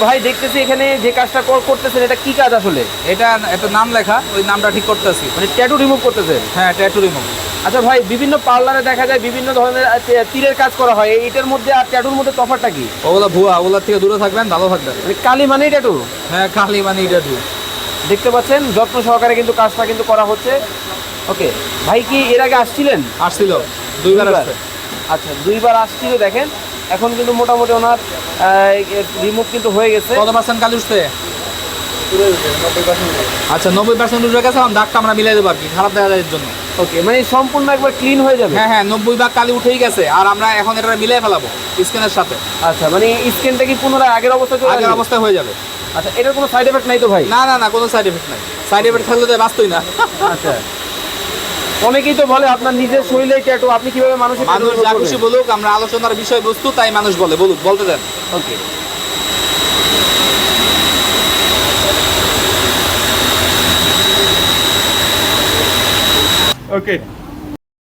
ভাই দেখতেছি এখানে যে কাজটা কর- করতেছেন এটা কি কাজ আসলে? এটা একটা নাম লেখা ওই নামটা ঠিক করতেছি। মানে ট্যাটু রিমুভ করতেছেন? হ্যাঁ ট্যাটু রিমুভ আচ্ছা ভাই বিভিন্ন পার্লারে দেখা যায় বিভিন্ন ধরনের তীরের কাজ করা হয়। এইটার মধ্যে আর ট্যাটুর মধ্যে তফাৎটা কি? ওগুলো ভুয়া ওগুলোর থেকে দূরে থাকবেন ভালো থাকবেন। মানে কালি মানেই ট্যাটু হ্যাঁ কালি মানে ট্যাটু দেখতে পাচ্ছেন যত্ন সহকারে কিন্তু কাজটা কিন্তু করা হচ্ছে। ওকে ভাই কি এর আগে আসছিলেন? আসছিল দুইবার আচ্ছা দুইবার আসছিল দেখেন। এখন কিন্তু মোটামুটি ওনার রিমুভ কিন্তু হয়ে গেছে। কত পার্সেন্ট কালি উঠছে? আচ্ছা নব্বই পার্সেন্ট উঠে গেছে এখন দাগটা আমরা মিলাই দেবো আর কি খারাপ দেখা যায় এর জন্য। ওকে মানে সম্পূর্ণ একবার ক্লিন হয়ে যাবে? হ্যাঁ হ্যাঁ নব্বই ভাগ কালি উঠেই গেছে আর আমরা এখন এটা মিলাই ফেলাবো স্ক্যানের সাথে। আচ্ছা মানে স্কিনটা কি পুনরায় আগের অবস্থা আগের আসবে? অবস্থায় হয়ে যাবে। আচ্ছা এটার কোনো সাইড এফেক্ট নাই তো ভাই? না না না কোনো সাইড এফেক্ট নাই। সাইড এফেক্ট থাকলে তো বাঁচতই না। আচ্ছা। অনেকেই তো বলে আপনার নিজের শরীরে ট্যাটু আপনি কীভাবে মানুষ মানুষ যা খুশি বলুক আমরা আলোচনার বিষয়বস্তু তাই মানুষ বলে। বলুক বলতে দেন। ওকে Okay.